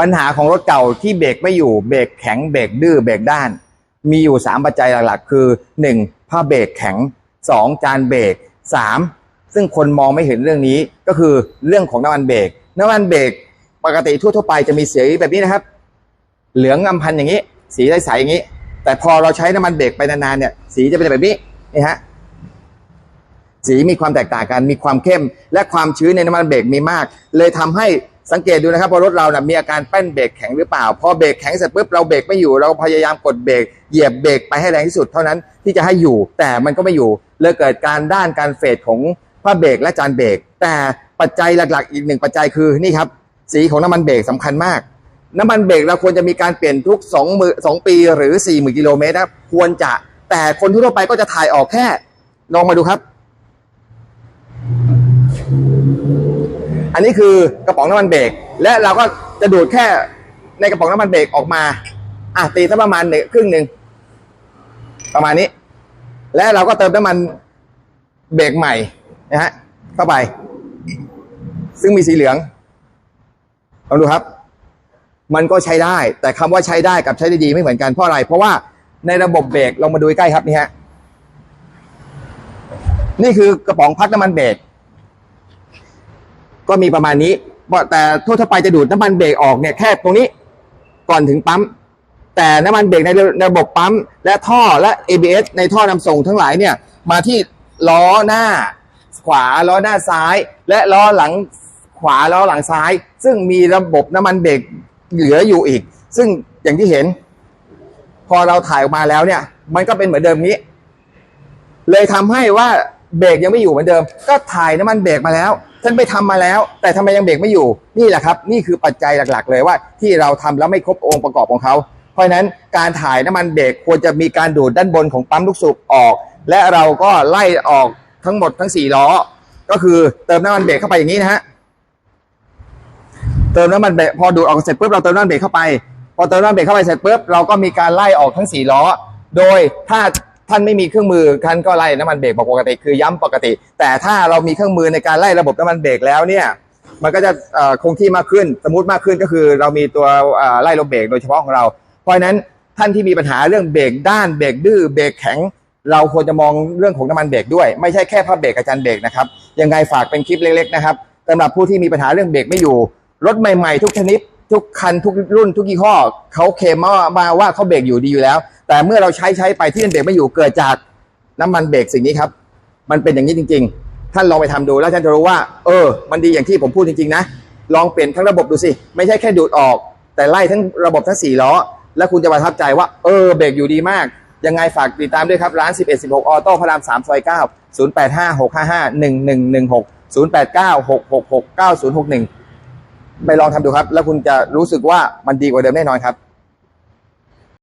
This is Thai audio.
ปัญหาของรถเก่าที่เบรกไม่อยู่เบรกแข็งเบรกดื้อเบรกด้าน มีอยู่ 3 ปัจจัยหลักๆ คือ 1. ผ้าเบรกแข็ง 2. จานเบรก 3. ซึ่งคนมองไม่เห็นเรื่องนี้ก็คือเรื่องของน้ำมันเบรกน้ำมันเบรกปกติทั่วๆไปจะมีสีแบบนี้นะครับ เหลืองอำพันอย่างนี้ สีใสๆอย่างนี้ แต่พอเราใช้น้ำมันเบรกไปนานๆเนี่ย สีจะเป็นแบบนี้นี่ฮะสีมีความแตกต่างกันมีความเข้ม และความชื้นในน้ำมันเบรกมีมาก เลยทำให้ สังเกตดูนะครับพอรถเรานะมีอาการแป้นเบรกแข็งหรือเปล่า พอเบรกแข็งเสร็จปุ๊บเราเบรกไม่อยู่เราพยายามกดเบรกเหยียบเบรกไปให้แรงที่สุดเท่านั้นที่จะให้อยู่ แต่มันก็ไม่อยู่เลยเกิดการด้านการเฟดของผ้าเบรกและจานเบรกแต่ปัจจัยหลักๆ อีกหนึ่งปัจจัยคือนี่ครับสีของน้ำมันเบรกสำคัญมาก น้ำมันเบรกเราควรจะมีการเปลี่ยนทุก2มือสองปีหรือ4 0,000กิโลเมตรนะครับควรจะแต่คนทั่วไปก็จะถ่ายออกแค่ลองมาดูครับ อันนี้คือกระป๋องน้ำมันเบรกและเราก็จะดูดแค่ในกระป๋องน้ำมันเบรกออกมา อะตีสักประมาณหนึ่งครึ่งหนึ่งประมาณนี้ และเราก็เติมน้ำมันเบรกใหม่นะฮะเข้าไป ซึ่งมีสีเหลืองลองดูครับ มันก็ใช้ได้ แต่คำว่าใช้ได้กับใช้ได้ดีไม่เหมือนกันเพราะอะไร เพราะว่าในระบบเบรกลองมาดูใกล้ครับนี่ฮะนี่คือกระป๋องพักน้ำมันเบรก ก็มีประมาณนี้แต่ทั่วไปจะดูดน้ำมันเบรกออกเนี่ยแค่ตรงนี้ก่อนถึงปั๊ม แต่น้ำมันเบรกในระบบปั๊ม และท่อและ ABS ในท่อนำส่งทั้งหลายเนี่ยมาที่ล้อหน้าขวาล้อหน้าซ้าย และล้อหลังขวาล้อหลังซ้าย ซึ่งมีระบบน้ำมันเบรกเหลืออยู่อีก ซึ่งอย่างที่เห็น พอเราถ่ายออกมาแล้วเนี่ย มันก็เป็นเหมือนเดิมนี้ เลยทำให้ว่าเบรกยังไม่อยู่เหมือนเดิม ก็ถ่ายน้ำมันเบรกมาแล้ว ท่านไปทำมาแล้ว แต่ทำไมยังเบรกไม่อยู่นี่แหละครับ นี่คือปัจจัยหลักๆ เลยว่าที่เราทำแล้วไม่ครบองค์ประกอบของเขา เพราะฉะนั้นการถ่ายน้ำมันเบรกควรจะมีการดูดด้านบนของปั๊มลูกสูบออก และเราก็ไล่ออกทั้งหมดทั้งสี่ล้อ ก็คือเติมน้ำมันเบรกเข้าไปอย่างนี้นะฮะเติมน้ำมันเบรกพอดูดออกเสร็จปุ๊บเราเติมน้ำมันเบรกเข้าไป พอเติมน้ำมันเบรกเข้าไปเสร็จปุ๊บเราก็มีการไล่ออกทั้งสี่ล้อ โดยถ้า ท่านไม่มีเครื่องมือท่านก็ไล่น้ำมันเบรกปกติคือย้ำปกติ แต่ถ้าเรามีเครื่องมือในการไล่ระบบน้ำมันเบรกแล้วเนี่ยมันก็จะเอ่อคงที่มากขึ้น สมมติมากขึ้นก็คือเรามีตัวเอ่อไล่ลมเบรกโดยเฉพาะของเรา เพราะฉะนั้นท่านที่มีปัญหาเรื่องเบรกด้านเบรกดื้อเบรกแข็ง เราควรจะมองเรื่องของน้ำมันเบรกด้วยไม่ใช่แค่ผ้าเบรกกับจานเบรกนะครับยังไงฝากเป็นคลิปเล็กๆนะครับสำหรับผู้ที่มีปัญหาเรื่องเบรกไม่อยู่ รถใหม่ๆ ทุกชนิด ทุกคันทุกรุ่นทุกยี่ห้อเขาเคลมมามาว่าเขาเบรกอยู่ดีอยู่แล้ว แต่เมื่อเราใช้ใช้ไปที่มันเบรกไม่อยู่เกิดจากน้ำมันเบรกสิ่งนี้ครับ มันเป็นอย่างนี้จริง ๆ ท่านลองไปทำดูแล้วท่านจะรู้ว่า เออ มันดีอย่างที่ผมพูดจริงๆนะ ลองเปลี่ยนทั้งระบบดูสิ ไม่ใช่แค่ดูดออก แต่ไล่ทั้งระบบทั้ง 4 ล้อ แล้วคุณจะประทับใจว่า เออ เบรกอยู่ดีมาก ยังไงฝากติดตามด้วยครับ ร้าน 11 16 ออโต้พระราม3ซอย9 085 655 1116 089 666 9061 ไปลองทำดูครับ แล้วคุณจะรู้สึกว่ามันดีกว่าเดิมแน่นอนครับ